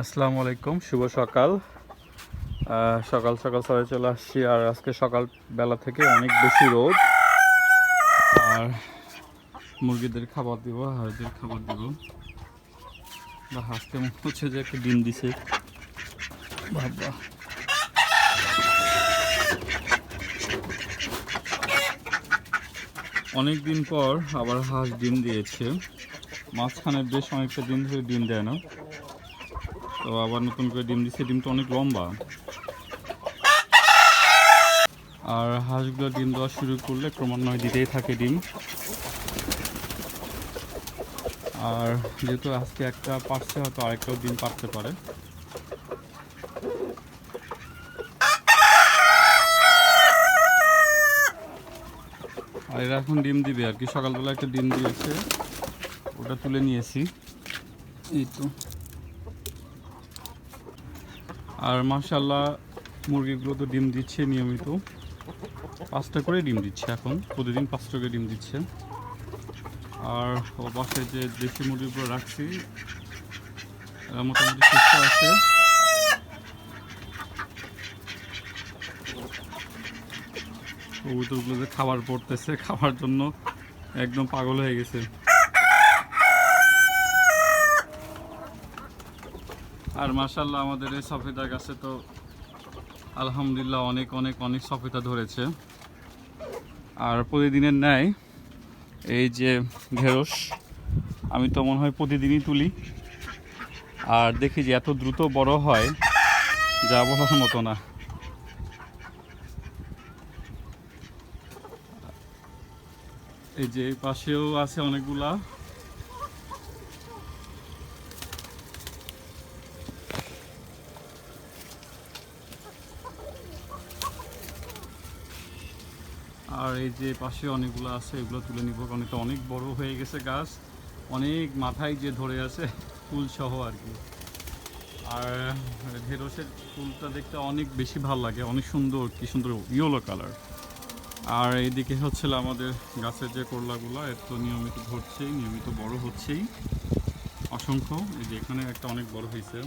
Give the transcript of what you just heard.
আসসালামু আলাইকুম, শুভ সকাল। সকাল সকাল সবাই চলে আসছি, আর আজকে সকাল বেলা থেকে অনেক বেশি রোদ। আর মুরগিদের খাবার দিব, হাঁসদের খাবার দিব। বা হাঁসকে হচ্ছে যে একটা ডিম দিছে। বাবা। অনেক দিন পর আবার হাঁস ডিম দিয়েছে। মাঝখানে বেশ অনেকটা দিন ধরে ডিম দেয় না। তো আবার নতুন করে ডিম দিচ্ছে। ডিমটা অনেক লম্বা। আর হাঁসগুলো ডিম দেওয়া শুরু করলে ক্রমান্বয়ে দিতেই থাকে ডিম। আর যেহেতু আজকে একটা পারছে, হয়তো আরেকটাও ডিম পারতে পারে। আর এরা এখন ডিম দিবে আর কি। সকালবেলা একটা ডিম দিয়েছে। ওটা তুলে নিয়েছি। এই তো। আর মাশাল্লাহ মুরগিগুলো তো ডিম দিচ্ছে নিয়মিত। পাঁচটা করে ডিম দিচ্ছে এখন, প্রতিদিন পাঁচটা করে ডিম দিচ্ছে। আর পাশে যে দেশি মুরগিগুলো রাখছি, এরা মোটামুটি সুস্থ আছে। কবুতরগুলো যে খাবার পড়তেছে, খাবার জন্য একদম পাগল হয়ে গেছে। আর মার্শাল্লাহ আমাদের এই সফেদা গাছে তো আলহামদুলিল্লাহ অনেক অনেক অনেক সফেদা ধরেছে। আর প্রতিদিনের ন্যায় এই যে ঢেঁড়স, আমি তো মনে হয় প্রতিদিনই তুলি। আর দেখি যে এত দ্রুত বড় হয়, যা বলার মতো না। এই যে পাশেও আছে অনেকগুলা। আর এই যে পাশে অনেকগুলো আছে, এগুলো তুলে নিব, কারণ এটা অনেক বড় হয়ে গেছে গাছ। অনেক মাথায় যে ধরে আছে, ফুল সহ আর কি। আর ঢেঁড়সের ফুলটা দেখতে অনেক বেশি ভালো লাগে, অনেক সুন্দর, কি সুন্দর ইয়েলো কালার আর এইদিকে হচ্ছিল আমাদের গাছের যে করলাগুলো, এর তো নিয়মিত ধরছেই, নিয়মিত বড় হচ্ছেই। অসংখ্য, এই যে এখানে একটা অনেক বড় হয়েছে।